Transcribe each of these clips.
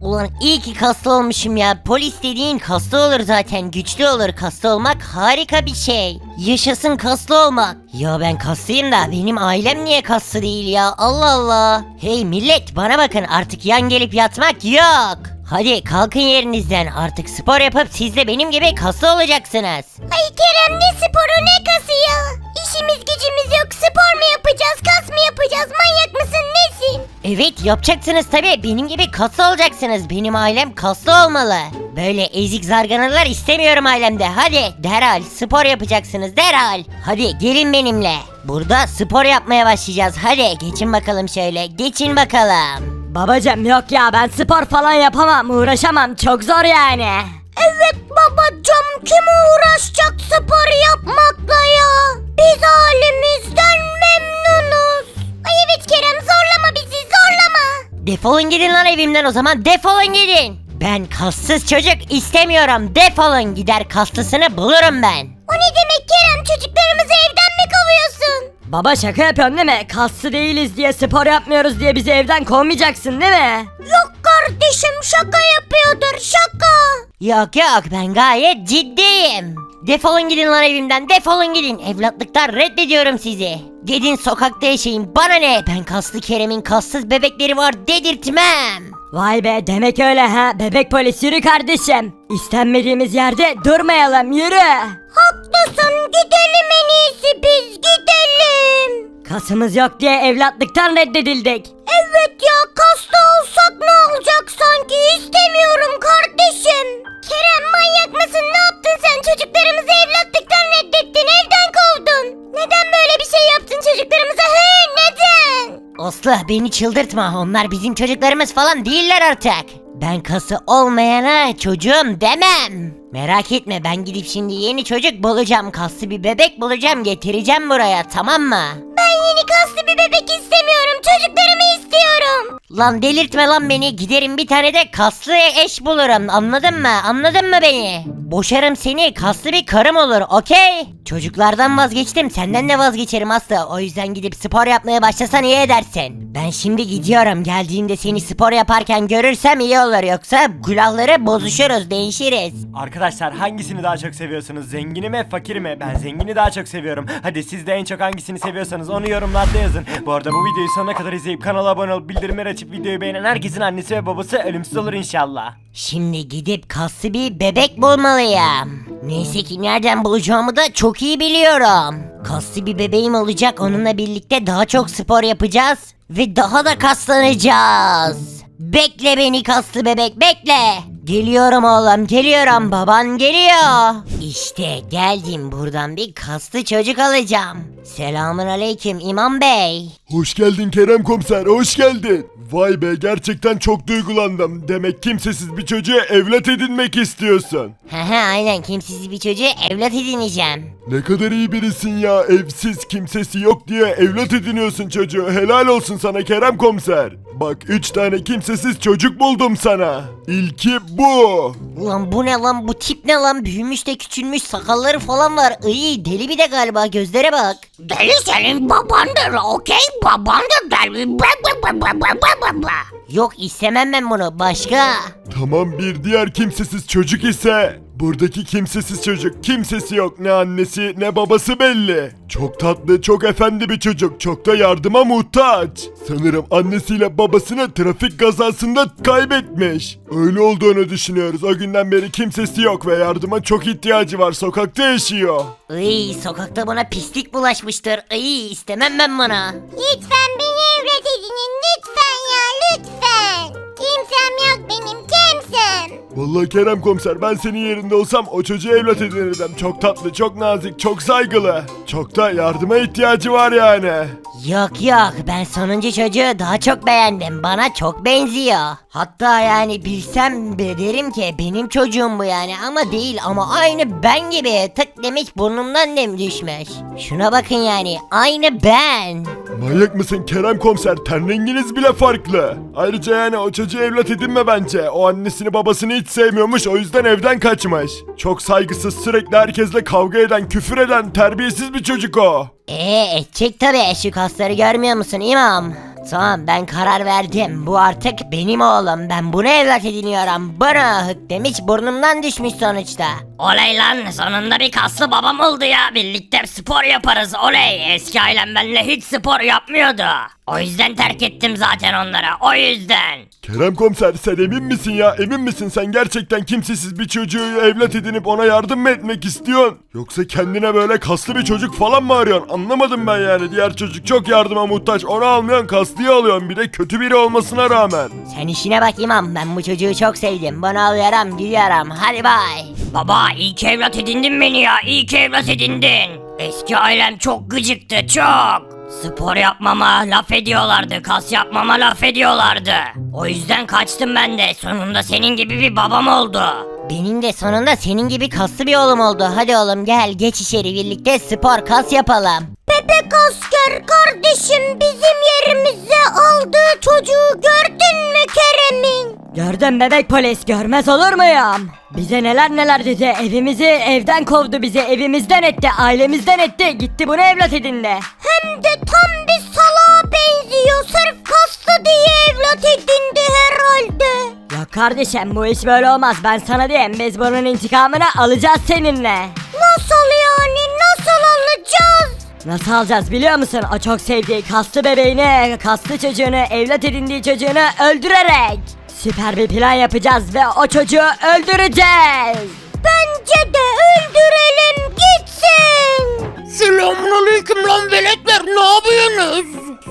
Ulan iyi ki kaslı olmuşum ya. Polis dediğin kaslı olur zaten. Güçlü olur. Kaslı olmak harika bir şey. Yaşasın kaslı olmak. Ya ben kaslıyım da benim ailem niye kaslı değil ya? Allah Allah. Hey millet bana bakın artık yan gelip yatmak yok. Hadi kalkın yerinizden artık spor yapıp siz de benim gibi kaslı olacaksınız. Ay Kerem ne sporu ne kası ya? İşimiz gücümüz yok spor mu yapacağız kas mı yapacağız manyak? Evet yapacaksınız tabi benim gibi kaslı olacaksınız benim ailem kaslı olmalı. Böyle ezik zarganalar istemiyorum ailemde hadi derhal spor yapacaksınız derhal. Hadi gelin benimle. Burada spor yapmaya başlayacağız hadi geçin bakalım şöyle geçin bakalım. Babacım yok ya ben spor falan yapamam uğraşamam çok zor yani. Evet babacım kim uğraşacak spor yapmakla ya? Biz halimizden memnunuz. Ay evet Kerem. Defolun gidin lan evimden o zaman defolun gidin. Ben kassız çocuk istemiyorum defolun gider kaslısını bulurum ben. O ne demek Kerem çocuklarımızı evden mi kovuyorsun? Baba şaka yapıyorsun değil mi? Kaslı değiliz diye spor yapmıyoruz diye bizi evden kovmayacaksın değil mi? Yok kardeşim şaka yapıyordur şaka. Yok yok ben gayet ciddiyim. Defolun gidin lan evimden defolun gidin. Evlatlıktan reddediyorum sizi. Gidin sokakta yaşayın bana ne. Ben kaslı Kerem'in kassız bebekleri var dedirtmem. Vay be demek öyle ha bebek polis yürü kardeşim. İstenmediğimiz yerde durmayalım yürü. Haklısın gidelim en iyisi biz gidelim. Kasımız yok diye evlatlıktan reddedildik. Evet ya kaslı Aslı beni çıldırtma onlar bizim çocuklarımız falan değiller artık. Ben kası olmayana çocuğum demem. Merak etme ben gidip şimdi yeni çocuk bulacağım. Kaslı bir bebek bulacağım getireceğim buraya tamam mı? Ben yeni kaslı bir bebek istemiyorum çocuklarımı istiyorum. Lan delirtme lan beni. Giderim bir tane de kaslı eş bulurum. Anladın mı? Anladın mı beni? Boşarım seni. Kaslı bir karım olur. Okey? Çocuklardan vazgeçtim. Senden de vazgeçerim Aslı. O yüzden gidip spor yapmaya başlasan iyi edersin. Ben şimdi gidiyorum. Geldiğimde seni spor yaparken görürsem iyi olur. Yoksa külahları bozuşuruz. Değişiriz. Arkadaşlar hangisini daha çok seviyorsunuz? Zengini mi fakiri mi? Ben zengini daha çok seviyorum. Hadi siz de en çok hangisini seviyorsanız onu yorumlarda yazın. Bu arada bu videoyu sonuna kadar izleyip kanala abone olup bildirimleri açıp videoyu beğenen herkesin annesi ve babası ölümsüz olur inşallah. Şimdi gidip kaslı bir bebek bulmalıyım. Neyse ki nereden bulacağımı da çok iyi biliyorum. Kaslı bir bebeğim olacak onunla birlikte daha çok spor yapacağız ve daha da kaslanacağız. Bekle beni kaslı bebek bekle. Geliyorum oğlum geliyorum baban geliyor. İşte geldim buradan bir kaslı çocuk alacağım. Selamun aleyküm imam bey. Hoş geldin Kerem komiser, hoş geldin. Vay be gerçekten çok duygulandım. Demek kimsesiz bir çocuğu evlat edinmek istiyorsun. Hehe aynen kimsesiz bir çocuğu evlat edineceğim. Ne kadar iyi birisin ya. Evsiz, kimsesi yok diye evlat ediniyorsun çocuğu. Helal olsun sana Kerem komiser. Bak üç tane kimsesiz çocuk buldum sana. İlki bu. Ulan bu ne lan bu tip ne lan büyümüş de küçülmüş sakalları falan var. İyi deli bir de galiba gözlere bak. Deli senin babandır okey babandır deli. Yok istemem ben bunu başka. Tamam bir diğer kimsesiz çocuk ise buradaki kimsesiz çocuk kimsesi yok ne annesi ne babası belli. Çok tatlı çok efendi bir çocuk çok da yardıma muhtaç. Sanırım annesiyle babasını trafik kazasında kaybetmiş. Öyle olduğunu düşünüyoruz o günden beri kimsesi yok ve yardıma çok ihtiyacı var sokakta yaşıyor. İyi sokakta buna pislik bulaşmıştır. İyi istemem ben bunu. Lütfen Vallahi Kerem komiser ben senin yerinde olsam o çocuğu evlat edinirdim. Çok tatlı, çok nazik, çok saygılı. Çok da yardıma ihtiyacı var yani. Yok yok ben sonuncu çocuğu daha çok beğendim. Bana çok benziyor. Hatta yani bilsem bile derim ki benim çocuğum bu yani ama değil ama aynı ben gibi tık demiş burnumdan nem düşmüş. Şuna bakın yani aynı ben. Manyak mısın Kerem komiser? Ten renginiz bile farklı. Ayrıca yani o çocuğu evlat edinme bence. O annesini babasını hiç sevmiyormuş o yüzden evden kaçmış. Çok saygısız sürekli herkesle kavga eden, küfür eden, terbiyesiz bir çocuk o. Eee edecek tabi şu kasları görmüyor musun imam? Tamam ben karar verdim. Bu artık benim oğlum. Ben bunu evlat ediniyorum. Bunu demiş burnumdan düşmüş sonuçta. Oley lan sonunda bir kaslı babam oldu ya. Birlikte spor yaparız oley. Eski ailem benimle hiç spor yapmıyordu. O yüzden terk ettim zaten onlara. O yüzden. Kerem komiser sen emin misin ya? Emin misin sen gerçekten kimsesiz bir çocuğu evlat edinip ona yardım mı etmek istiyorsun? Yoksa kendine böyle kaslı bir çocuk falan mı arıyorsun? Anlamadım ben yani. Diğer çocuk çok yardıma muhtaç. Onu almıyorsun kaslıyı alıyorsun. Bir de kötü biri olmasına rağmen. Sen işine bak imam. Ben bu çocuğu çok sevdim. Bunu alıyorum gidiyorum. Hadi bay. Baba iyi ki evlat edindin beni ya. İyi ki evlat edindin. Eski ailem çok gıcıktı çok. Spor yapmama laf ediyorlardı. Kas yapmama laf ediyorlardı. O yüzden kaçtım ben de. Sonunda senin gibi bir babam oldu. Benim de sonunda senin gibi kaslı bir oğlum oldu. Hadi oğlum gel geç içeri birlikte spor kas yapalım. Bebek asker kardeşim bizim yerimize aldığı çocuğu gördün mü Kerem'in? Gördüm bebek polis görmez olur muyum? Bize neler neler dedi evimizi evden kovdu bizi evimizden etti ailemizden etti gitti bunu evlat edindi. Hem de tam bir salağa benziyor sırf kaslı diye evlat edindi herhalde. Ya kardeşim bu iş böyle olmaz ben sana diyeyim biz bunun intikamını alacağız seninle. Nasıl yani nasıl alacağız? Nasıl alacağız biliyor musun? O çok sevdiği kaslı bebeğini, kaslı çocuğunu, evlat edindiği çocuğunu öldürerek. Süper bir plan yapacağız ve o çocuğu öldüreceğiz. Bence de öldürelim gitsin. Selamünaleyküm lan veletler ne yapıyorsunuz?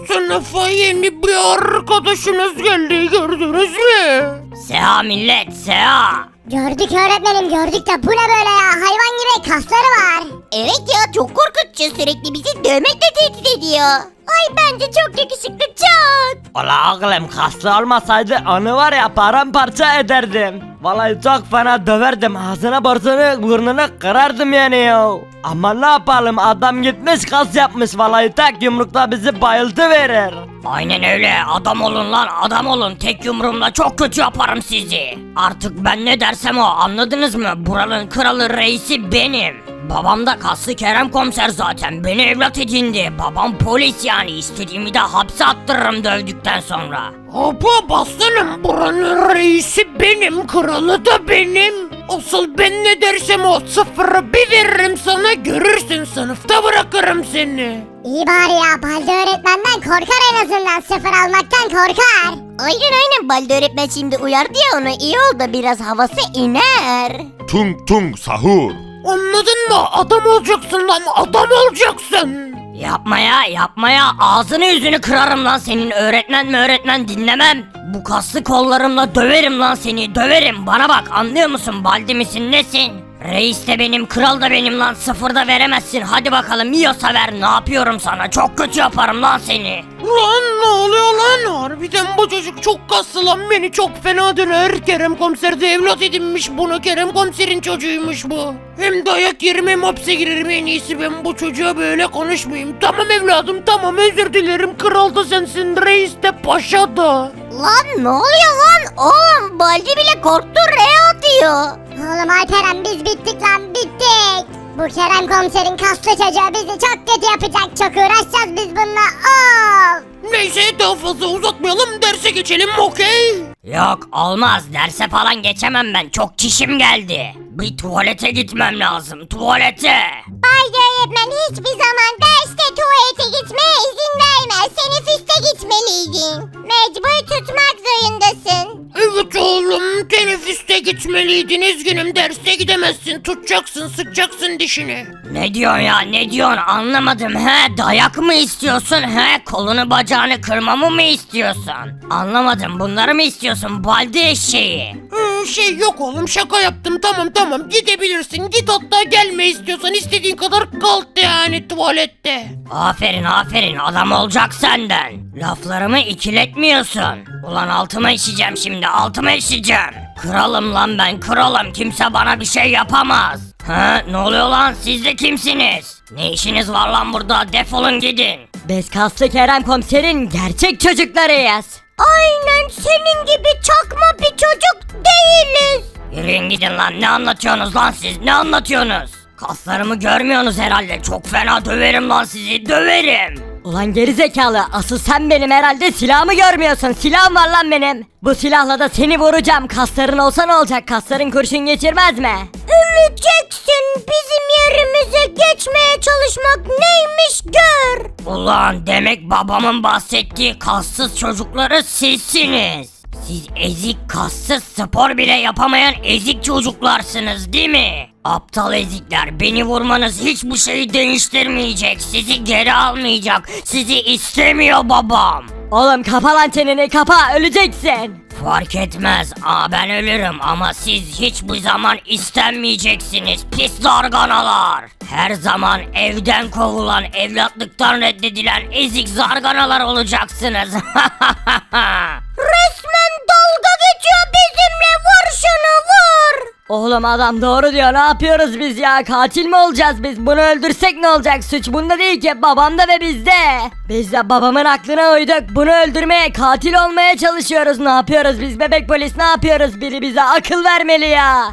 Sınıfa yeni bir arkadaşınız geldi gördünüz mü? Seha millet, seha. Gördük öğretmenim gördük de bu ne böyle ya hayvan gibi kasları var. Evet ya çok korkutucu sürekli bizi dövmekle tehdit ediyor. Ay bence çok yakışıklı çok. Ola oğlum kaslı olmasaydı onu var ya paramparça ederdim. Vallahi çok fena döverdim ağzına burnunu burnunu kırardım yani ya. Ama ne yapalım adam gitmiş kas yapmış vallahi tek yumrukta bizi bayıltı verir. Aynen öyle adam olun lan adam olun tek yumruğumla çok kötü yaparım sizi. Artık ben ne dersem o anladınız mı? Buranın kralı reisi benim. Babam da kaslı Kerem komiser zaten beni evlat edindi. Babam polis yani istediğimi de hapse attırırım dövdükten sonra. Hapa baslanım buranın reisi benim kralı da benim. Asıl ben ne dersem o sıfırı bir veririm sana görürsün sınıfta bırakırım seni. İyi bari ya Balde öğretmenden korkar en azından sıfır almaktan korkar. Aynen aynen Balde öğretmen şimdi uyardı ya onu iyi oldu biraz havası iner. Tung tung sahur. Anladın mı? Adam olacaksın lan adam olacaksın. Yapma ya yapma ya ağzını yüzünü kırarım lan senin öğretmen mi öğretmen dinlemem. Bu kaslı kollarımla döverim lan seni döverim bana bak anlıyor musun baldi misin nesin? Reis de benim kral da benim lan sıfırda veremezsin hadi bakalım yiyorsa ver ne yapıyorum sana çok kötü yaparım lan seni. Lan ne oluyor lan? Harbiden bu çocuk çok kaslı lan beni çok fena döner. Kerem komiser de evlat edinmiş bunu. Kerem komiserin çocuğuymuş bu. Hem dayak yerim hem hapse girerim en iyisi ben bu çocuğa böyle konuşmayayım. Tamam evladım tamam özür dilerim. Kral da sensin reis de paşa da. Lan ne oluyor lan oğlum Balde bile korktu re atıyor. Oğlum Alperen biz bittik lan bittik. Bu Kerem komiserin kaslı çocuğu bizi çok kötü yapacak çok uğraşacağız biz bununla of. Neyse daha fazla uzatmayalım derse geçelim okey? Yok olmaz derse falan geçemem ben çok çişim geldi. Bir tuvalete gitmem lazım tuvalete. Balde öğretmen hiçbir zaman derste tuvalete gitmeye izin vermez. Seni füste gitmeliydin. Mecbur tutmak zorundasın. Evet oğlum teneffüste gitmeliydin üzgünüm derste gidemezsin tutacaksın sıkacaksın dişini. Ne diyorsun ya ne diyorsun anlamadım he dayak mı istiyorsun he kolunu bacağını kırmamı mı istiyorsun? Anlamadım bunları mı istiyorsun baldi eşeği? Ee, şey yok oğlum şaka yaptım tamam tamam gidebilirsin git hatta gelme istiyorsan istediğin kadar kal yani tuvalette. Aferin aferin adam olacak senden. Laflarımı ikiletmiyorsun. Ulan altıma işeceğim şimdi altıma işeceğim. Kralım lan ben kralım kimse bana bir şey yapamaz. Ha ne oluyor lan siz de kimsiniz? Ne işiniz var lan burada defolun gidin. Biz kaslı Kerem komiserin gerçek çocuklarıyız. Aynen senin gibi çakma bir çocuk değiliz. Yürüyün gidin lan ne anlatıyorsunuz lan siz ne anlatıyorsunuz? Kaslarımı görmüyorsunuz herhalde çok fena döverim lan sizi döverim. Ulan gerizekalı asıl sen benim herhalde silahımı görmüyorsun. Silahım var lan benim. Bu silahla da seni vuracağım. Kasların olsa ne olacak? Kasların kurşun geçirmez mi? Öleceksin. Bizim yerimize geçmeye çalışmak neymiş gör. Ulan demek babamın bahsettiği kassız çocukları sizsiniz. Siz ezik kassız spor bile yapamayan ezik çocuklarsınız değil mi? Aptal ezikler beni vurmanız hiçbir şeyi değiştirmeyecek. Sizi geri almayacak. Sizi istemiyor babam. Oğlum kapa lan çeneni kapa öleceksin. Fark etmez. Aa ben ölürüm ama siz hiçbir zaman istenmeyeceksiniz pis zarganalar. Her zaman evden kovulan, evlatlıktan reddedilen ezik zarganalar olacaksınız. Oğlum adam doğru diyor. Ne yapıyoruz biz ya? Katil mi olacağız biz? Bunu öldürsek ne olacak? Suç bunda değil ki. Babamda ve bizde Biz de babamın aklına uyduk. Bunu öldürmeye katil olmaya çalışıyoruz. Ne yapıyoruz biz? Bebek polis ne yapıyoruz? Biri bize akıl vermeli ya